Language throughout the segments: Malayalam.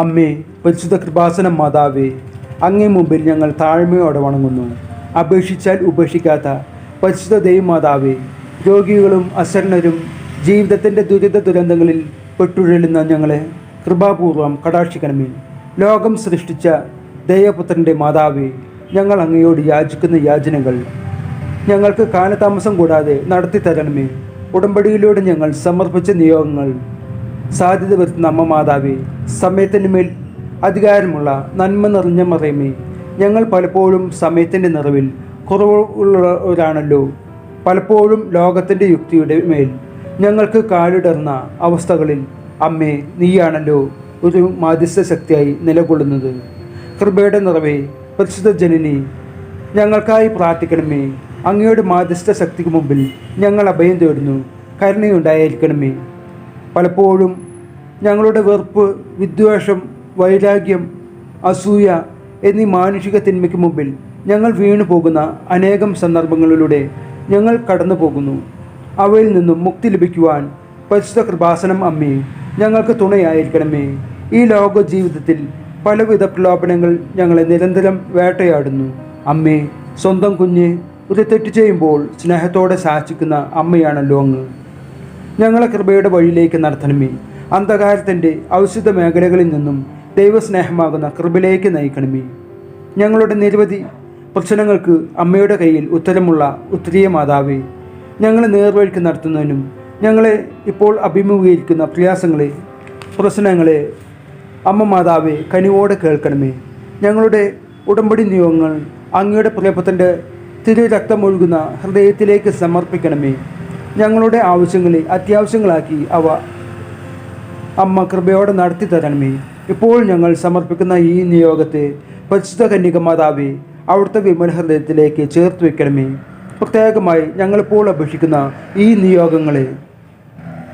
അമ്മേ പരിശുദ്ധ കൃപാസനം മാതാവേ അങ്ങേ മുമ്പിൽ ഞങ്ങൾ താഴ്മയോടെ വണങ്ങുന്നു. അപേക്ഷിച്ചാൽ ഉപേക്ഷിക്കാത്ത പരിശുദ്ധ ദൈവമാതാവേ രോഗികളും അശരണരും ജീവിതത്തിന്റെ ദുരിത ദുരന്തങ്ങളിൽ പെട്ടുഴലുന്ന ഞങ്ങളെ കൃപാപൂർവം കടാക്ഷിക്കണമേ. ലോകം സൃഷ്ടിച്ച ദൈവപുത്രന്റെ മാതാവേ ഞങ്ങൾ അങ്ങയോട് യാചിക്കുന്ന യാചനകൾ ഞങ്ങൾക്ക് കാലതാമസം കൂടാതെ നടത്തി തരണമേ ഉടമ്പടിയിലൂടെ ഞങ്ങൾ സമർപ്പിച്ച നിയോഗങ്ങൾ സാധ്യത വരുത്തുന്ന അമ്മ മാതാവേ സമയത്തിന് മേൽ അധികാരമുള്ള നന്മ നിറഞ്ഞ മറയമേ ഞങ്ങൾ പലപ്പോഴും സമയത്തിന്റെ നിറവിൽ കുറവുള്ളവരാണല്ലോ. പലപ്പോഴും ലോകത്തിന്റെ യുക്തിയുടെ മേൽ ഞങ്ങൾക്ക് കാലിടർന്ന അവസ്ഥകളിൽ അമ്മേ നീയാണല്ലോ ഒരു മാധ്യസ്ഥ ശക്തിയായി നിലകൊള്ളുന്നത്. കൃപയുടെ നിറവേ പ്രസിദ്ധ ജനനി ഞങ്ങൾക്കായി പ്രാർത്ഥിക്കണമേ. അങ്ങയുടെ മാധ്യസ്ഥ ശക്തിക്ക് മുമ്പിൽ ഞങ്ങൾ അഭയം തേടുന്നു. കരുണയുണ്ടായിരിക്കണമേ. പലപ്പോഴും ഞങ്ങളുടെ വെറുപ്പ് വിദ്വേഷം വൈരാഗ്യം അസൂയ എന്നീ മാനുഷിക തിന്മയ്ക്ക് മുമ്പിൽ ഞങ്ങൾ വീണു പോകുന്ന അനേകം സന്ദർഭങ്ങളിലൂടെ ഞങ്ങൾ കടന്നു പോകുന്നു. അവയിൽ നിന്നും മുക്തി ലഭിക്കുവാൻ പരിശുദ്ധ കൃപാസനം അമ്മേ ഞങ്ങൾക്ക് തുണയായിരിക്കണമേ. ഈ ലോക ജീവിതത്തിൽ പലവിധ പ്രലോഭനങ്ങൾ ഞങ്ങളെ നിരന്തരം വേട്ടയാടുന്നു. അമ്മേ സ്വന്തം കുഞ്ഞ് ഒരു തെറ്റ് ചെയ്യുമ്പോൾ സ്നേഹത്തോടെ ശാസിക്കുന്ന അമ്മയാണല്ലോ അങ്ങ്. ഞങ്ങളെ കൃപയുടെ വഴിയിലേക്ക് നടത്തണമേ. അന്ധകാരത്തിന്റെ ഔഷധ മേഖലകളിൽ നിന്നും ദൈവസ്നേഹമാകുന്ന കൃപയിലേക്ക് നയിക്കണമേ. ഞങ്ങളുടെ നിരവധി പ്രശ്നങ്ങൾക്ക് അമ്മയുടെ കയ്യിൽ ഉത്തരമുള്ള ഉത്തരീയ മാതാവേ ഞങ്ങളെ നേർവഴിക്ക് നടത്തുന്നതിനും ഞങ്ങളെ ഇപ്പോൾ അഭിമുഖീകരിക്കുന്ന പ്രയാസങ്ങളെ പ്രശ്നങ്ങളെ അമ്മ മാതാവെ കനിവോടെ കേൾക്കണമേ. ഞങ്ങളുടെ ഉടമ്പടി നിയോഗങ്ങൾ അങ്ങയുടെ പ്രിയപ്പത്തിന്റെ തിരു രക്തമൊഴുകുന്ന ഹൃദയത്തിലേക്ക് സമർപ്പിക്കണമേ. ഞങ്ങളുടെ ആവശ്യങ്ങളെ അത്യാവശ്യങ്ങളാക്കി അവ അമ്മ കൃപയോടെ നടത്തി തരണമേ. ഇപ്പോൾ ഞങ്ങൾ സമർപ്പിക്കുന്ന ഈ നിയോഗത്തെ പരിശുദ്ധ കന്യക മാതാവെ അവിടുത്തെ വിമല ഹൃദയത്തിലേക്ക് ചേർത്ത് വെക്കണമേ. പ്രത്യേകമായി ഞങ്ങളിപ്പോൾ അപേക്ഷിക്കുന്ന ഈ നിയോഗങ്ങളെ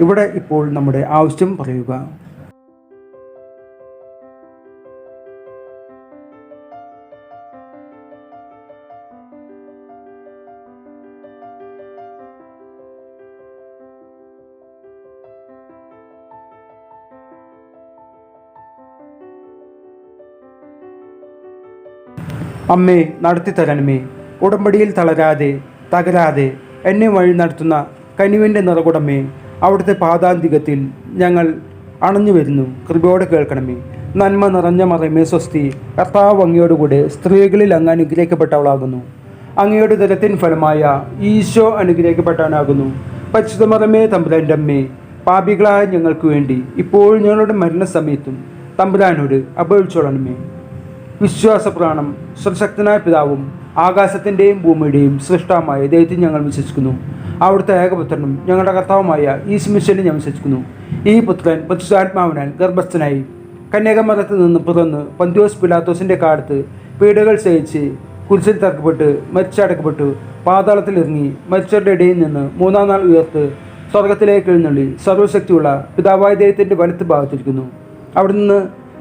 ഇവിടെ ഇപ്പോൾ നമ്മുടെ ആവശ്യം പറയുക. അമ്മേ നടത്തി തരണമേ ഉടമ്പടിയിൽ തളരാതെ തകരാതെ എന്നെ വഴി നടത്തുന്ന കനിവിന്റെ നിറകുടമേ അവിടുത്തെ പാതാന്തികത്തിൽ ഞങ്ങൾ അണഞ്ഞു വരുന്നു. കൃപയോടെ കേൾക്കണമേ. നന്മ നിറഞ്ഞ മറമേ സ്വസ്തി കർത്താവ് അങ്ങയോടുകൂടെ സ്ത്രീകളിൽ അങ്ങ് അനുഗ്രഹിക്കപ്പെട്ടവളാകുന്നു. അങ്ങയുടെ ദലത്തിൻ ഫലമായ ഈശോ അനുഗ്രഹിക്കപ്പെട്ടവനാകുന്നു പരിശുദ്ധമറമേ തമ്പുരാന്റെ അമ്മേ പാപികളായ ഞങ്ങൾക്ക് വേണ്ടി ഇപ്പോൾ ഞങ്ങളുടെ മരണസമയത്തും തമ്പുരാനോട് അപേക്ഷിച്ചോളണമേ. വിശ്വാസപ്രാണം സർശക്തനായ പിതാവും ആകാശത്തിന്റെയും ഭൂമിയുടെയും സൃഷ്ടാവുമായ ദൈവത്തിൽ ഞങ്ങൾ വിശ്വസിക്കുന്നു. അവിടുത്തെ ഏകപുത്രനും ഞങ്ങളുടെ കർത്താവുമായ ഈ സ്മിഷനെ ഞാൻ വിശ്വസിക്കുന്നു. ഈ പുത്രൻ പരിശുദ്ധാത്മാവിനാൽ ഗർഭസ്ഥനായി കന്യാകുമാരത്തിൽ നിന്ന് പിറന്ന് പന്തിയോസ് പിലാത്തോസിന്റെ കാലത്ത് പീഡകൾ സഹിച്ച് കുരിശിൽ തറക്കപ്പെട്ട് മരിച്ചടക്കപ്പെട്ടു പാതാളത്തിൽ ഇറങ്ങി മരിച്ചവരുടെ ഇടയിൽ നിന്ന് മൂന്നാം നാൾ ഉയർത്ത് സ്വർഗത്തിലേക്ക് എഴുന്നള്ളി സർവശക്തിയുള്ള പിതാവായ ദൈവത്തിന്റെ വലത്ത് ഭാഗത്തിരിക്കുന്നു അവിടെ നിന്ന്